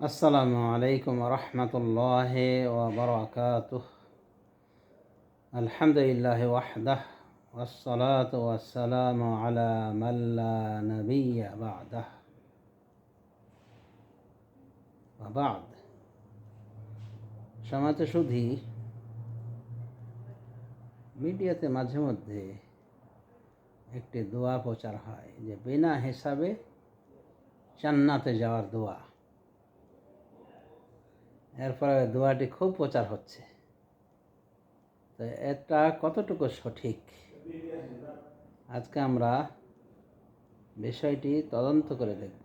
السلام عليكم ورحمة الله وبركاته الحمد لله وحده والصلاة والسلام على من لا نبي بعده وبعد সমাজ শুধু মিডিয়াতে মাঝে মধ্যে একটি দোয়া প্রচার হয় যে বিনা হিসাবে জান্নাতে যাওয়ার দোয়া এরপরে দোয়াটি খুব প্রচার হচ্ছে। তো এটা কতটুকু সঠিক? আজকে আমরা বিষয়টি তদন্ত করে দেখব।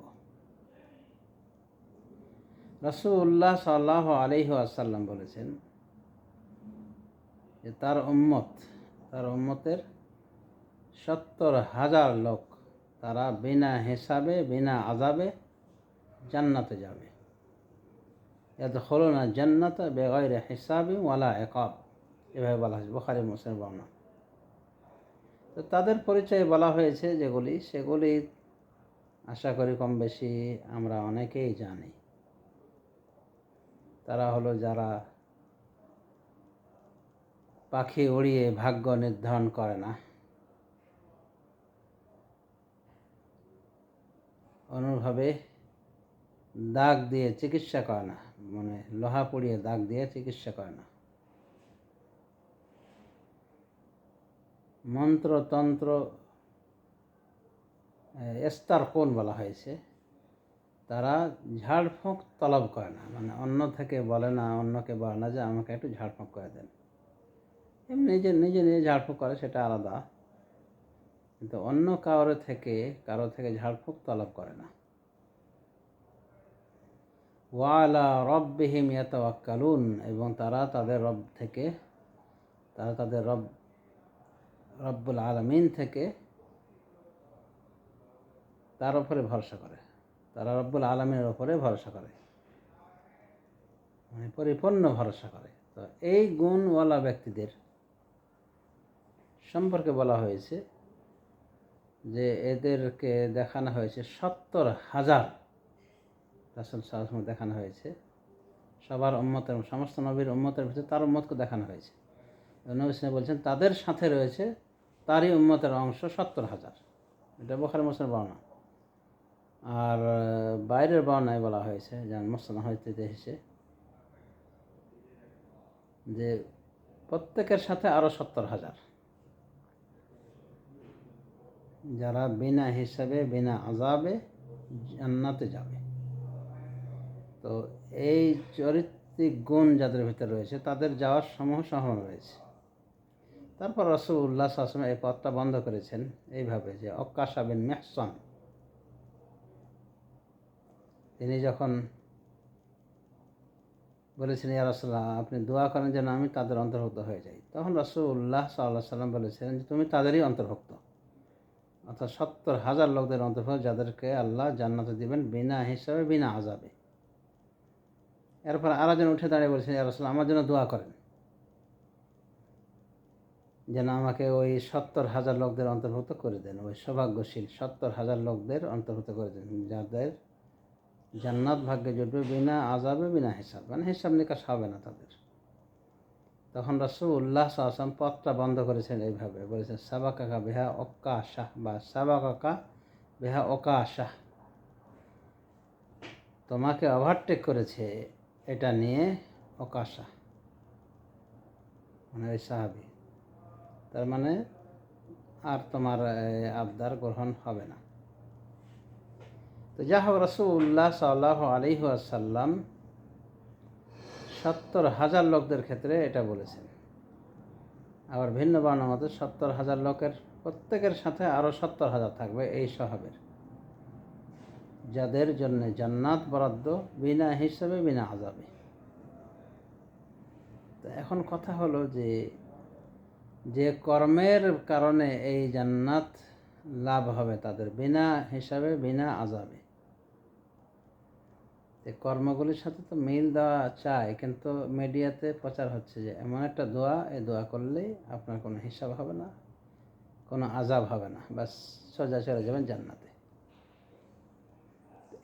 রসুল্লাহ সাল্লাহ আলহি আসাল্লাম বলেছেন যে, তার উম্মত, তার উম্মতের সত্তর হাজার লোক তারা বিনা হিসাবে, বিনা আজাবে জান্নাতে যাবে। ইয়াদখলুনা জান্নাত বেগৈরে হিসাবি ওয়ালা একাব এভাবে বলা হয়েছে, বখারি, মুসলিম বর্ণনা। তো তাদের পরিচয় বলা হয়েছে যেগুলি, সেগুলি আশা করি কম বেশি আমরা অনেকেই জানি। তারা হলো যারা পাখি উড়িয়ে ভাগ্য নির্ধারণ করে না। অনুভাবে দাগ দিয়ে চিকিৎসা করে না। মানে লোহা পুড়িয়ে দাগ দিয়ে চিকিৎসা করে না। মন্ত্রতন্ত্র এস্তার কোন বলা হয়েছে? তারা ঝাড়ফুঁক তলব করে না। মানে অন্য থেকে বলে না, অন্যকে বলে না যে আমাকে একটু ঝাড়ফুঁক করে দেন। এমনি নিজে নিজে নিজে ঝাড়ফুঁক করে, সেটা আলাদা। কিন্তু অন্য কারও থেকে কারও থেকে ঝাড়ফুঁক তলব করে না। ওয়ালা রব্বিহিম ইয়াতাওয়াক্কালুন, এবং তারা তাদের রব থেকে, তারা তাদের রব, রব্বুল আলমিন থেকে তার উপরে ভরসা করে। তারা রব্বুল আলমিনের ওপরে ভরসা করে। মানে পরিপূর্ণ ভরসা করে। তো এই গুণওয়ালা ব্যক্তিদের সম্পর্কে বলা হয়েছে যে এদেরকে দেখানো হয়েছে সত্তর হাজার রাসুল সাল্লাম দেখানো হয়েছে। সবার উম্মতের সমস্ত নবীর উম্মতের ভিতরে তার উম্মতকে দেখানো হয়েছে। নবী বলছেন, তাদের সাথে রয়েছে, তারই উম্মতের অংশ সত্তর হাজার। এটা বোখারি মুসলিম বর্ণনা। আর, বাইরের বর্ণায় বলা হয়েছে, যেমন মোস্তানা হইতে এসেছে যে, প্রত্যেকের সাথে আরও সত্তর হাজার। যারা বিনা হিসাবে, বিনা আজাবে জান্নাতে যাবে। তো এই চরিত্রিক গুণ যাদের ভিতরে রয়েছে, তাদের যাওয়ার সমূহ সম্ভাবনা রয়েছে। তারপর রসুল উল্লাহ আসলাম এই পথটা বন্ধ করেছেন এইভাবে যে অক্কাশা বিন মেহসন। তিনি যখন বলেছেন, ইয়া রসুল্লাহ আপনি দোয়া করেন যেন আমি তাদের অন্তর্ভুক্ত হয়ে যাই। তখন রসুল উল্লাহ সাল্লাহ সাল্লাম বলেছিলেন যে, তুমি তাদেরই অন্তর্ভুক্ত। অর্থাৎ সত্তর হাজার লোকদের অন্তর্ভুক্ত, যাদেরকে আল্লাহ জান্নাতে দিবেন বিনা হিসাবে, বিনা আজাবে এরপর আরেকজন উঠে দাঁড়িয়ে বলছেন রসুল আমার জন্য দোয়া করেন। যেন আমাকে ওই সত্তর হাজার লোকদের অন্তর্ভুক্ত করে দেন, ওই সৌভাগ্যশীল সত্তর হাজার লোকদের অন্তর্ভুক্ত করে দেন, যাদের জান্নাত ভাগ্যে জুটবে বিনা আজাবে বিনা হিসাব। মানে হিসাব নিকাশ হবে না তাদের। তখন রসুল উল্লাহ আসলাম পথটা বন্ধ করেছেন এইভাবে। বলেছেন সাবা কাকা বেহা অক্কা শাহ বা সাবা কাকা বেহা অকা শাহ তোমাকে ওভারটেক করেছে এটা নিয়ে অকাশা মানে ওই সাহাবি। তার মানে আর তোমার আবদার গ্রহণ হবে না। তো যা হোক রসুল্লাহ সাল্লাহ আলিহ আসাল্লাম সত্তর হাজার লোকদের ক্ষেত্রে এটা বলেছেন। আবার ভিন্ন বর্ণার মতো সত্তর হাজার লোকের প্রত্যেকের সাথে আরও সত্তর হাজার থাকবে এই স্বভাবের যাদের জন্য জান্নাত বরাদ্দ বিনা হিসাবে, বিনা আজাবে তো এখন কথা হলো যে যে কর্মের কারণে এই জান্নাত লাভ হবে তাদের বিনা হিসাবে, বিনা আজাবে কর্মগুলির সাথে তো মিল দেওয়া চায় কিন্তু মিডিয়াতে প্রচার হচ্ছে যে, এমন একটা দোয়া, এই দোয়া করলেই আপনার কোনো হিসাব হবে না, কোনো আজাব হবে না। বাস সোজা চলে যাবেন জান্নাতে।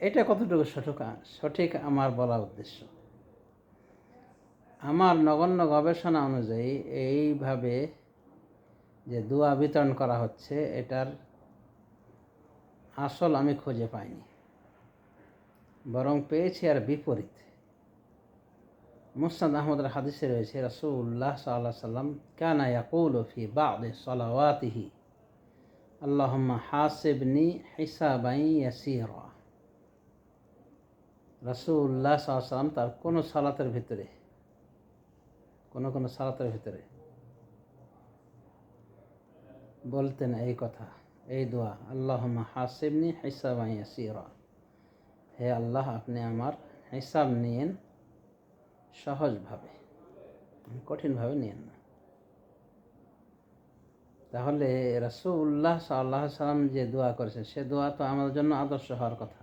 এটা কতটুকু সঠিক সঠিক আমার বলা উদ্দেশ্য? আমার নগণ্য গবেষণা অনুযায়ী এইভাবে যে দোয়া বিতরণ করা হচ্ছে, এটার আসল আমি খুঁজে পাইনি। বরং পেয়েছি আর বিপরীত। মুস্তাদ আহমদের হাদিসে রয়েছে রসুল্লাহ সাল্লাহ সাল্লাম কানা ইয়াকুল ফি বাদ সলাওয়াতিহি, আল্লাহম্মা হাসিবনি হিসাবাই ইয়াসিরা। রসুল্লাহ সাল্লাম তার কোনো সালাতের ভিতরে, কোনো কোনো সালাতের ভিতরে বলতেন এই কথা, এই দোয়া, আল্লাহম্মা হাসিবনি ইয়াসিরা। হে আল্লাহ, আপনি আমার হিসাব নিয়েন সহজভাবে, কঠিনভাবে নিয়েন না। তাহলে রসুল্লাহ সাল্লাহ সাল্লাম যে দোয়া করেছেন, সে দোয়া তো আমাদের জন্য আদর্শ হওয়ার কথা।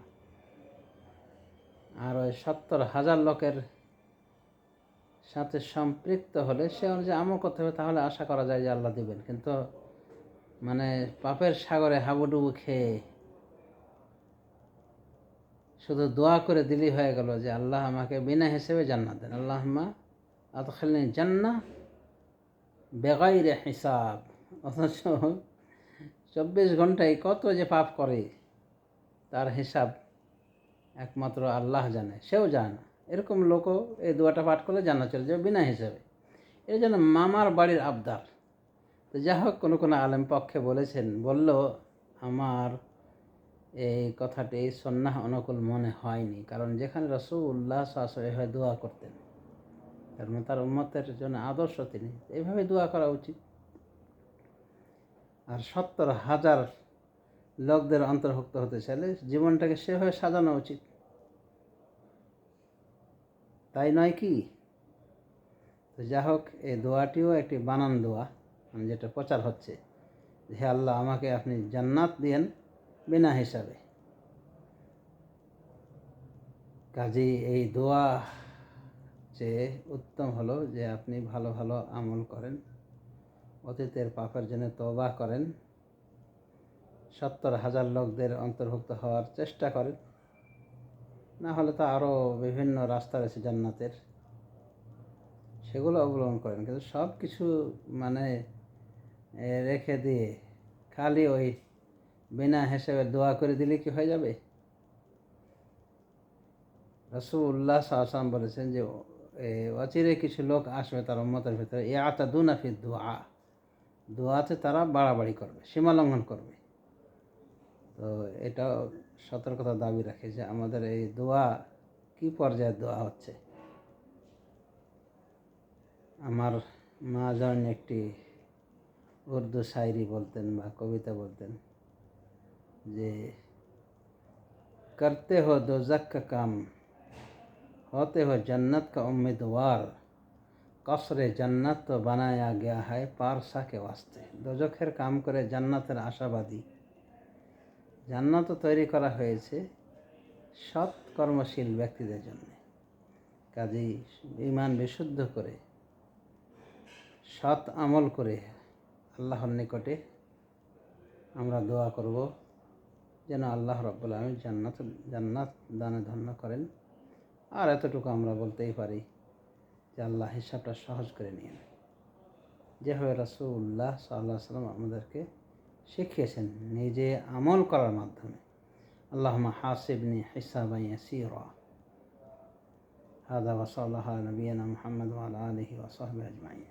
আর ওই সত্তর হাজার লোকের সাথে সম্পৃক্ত হলে সে অনুযায়ী আমল করতে হবে, তাহলে আশা করা যায় যে আল্লাহ দিবেন। কিন্তু মানে পাপের সাগরে হাবুডুবু খেয়ে শুধু দোয়া করে দিলি হয়ে গেল যে আল্লাহ আমাকে বিনা হিসেবে জান্নাত দেন। আল্লাহ মা আতখালিনী জান্না বেগাইরে হিসাব। অথচ চব্বিশ ঘন্টায় কত যে পাপ করে, তার হিসাব একমাত্র আল্লাহ জানে, সেও জানে না। এরকম লোকও এই দোয়াটা পাঠ করলে জানা চলে যাবে বিনা হিসাবে। এর জন্য মামার বাড়ির আবদার। তো যা হোক, কোনো কোনো আলেম পক্ষে বলেছেন, বলল, আমার এই কথাটি সন্ন্যাহ অনুকূল মনে হয়নি, কারণ যেখানে রসুল্লাহ শাসরে দোয়া করতেন কারণ তার উন্মতের জন্য আদর্শ তিনি। এইভাবে দোয়া করা উচিত। আর সত্তর হাজার লোকদের অন্তর্ভুক্ত হতে চাইলে জীবনটাকে সেভাবে সাজানো উচিত। তাই নয় কি? তো যা হোক, এই দোয়াটিও একটি বানান দোয়া। মানে যেটা প্রচার হচ্ছে হে আল্লাহ, আমাকে আপনি জান্নাত দিয়েন বিনা হিসাবে। কাজেই এই দোয়া যে উত্তম হলো যে, আপনি ভালো ভালো আমল করেন, অতীতের পাপের জন্য তবা করেন। সত্তর হাজার লোকদের অন্তর্ভুক্ত হওয়ার চেষ্টা করেন। না হলে তো আরও বিভিন্ন রাস্তা রয়েছে জান্নাতের। সেগুলো অবলম্বন করেন। কিন্তু সব কিছু মানে রেখে দিয়ে খালি ওই বিনা হিসেবে দোয়া করে দিলে কি হয়ে যাবে? রসুল্লাহ সাহসাম বলেছেন যে অচিরে কিছু লোক আসবে তার উম্মতের ভিতরে এ আতা দুনাফি দোয়া দোয়াতে তারা বাড়াবাড়ি করবে, সীমা লঙ্ঘন করবে। তো এটাও সতর্কতা দাবি রাখে যে আমাদের এই দোয়া কি পর্যায়ের দোয়া হচ্ছে আমার মা যেমন একটি উর্দু শায়রি বলতেন বা কবিতা বলতেন যে करते हो दोजक का काम होते हो जन्नत का उम्मीदवार কসরে জান্নাত তো বানায়া গিয়া হয় পারসাকে ওয়াস্তে দোজখের কাম করে জান্নাতের আশাবাদী জান্নাতও তৈরি করা হয়েছে সৎ কর্মশীল ব্যক্তিদের জন্য। কাজেই ইমান বিশুদ্ধ করে, সৎ আমল করে আল্লাহর নিকটে আমরা দোয়া করব, যেন আল্লাহ রব্বুল আলম জান্নাত জান্নাত দানে ধন্য করেন। আর এতটুকু আমরা বলতেই পারি যে আল্লাহ হিসাবটা সহজ করে নিন যেভাবে রসুল্লাহ সাল্লাহ সাল্লাম আমাদেরকে শিখিয়েছেন নিজে আমল করার মাধ্যমে আল্লাহ হাসিবনি হিসাবাই সিরা هذا وصلى الله على نبينا محمد وعلى آله وصحبه أجمعين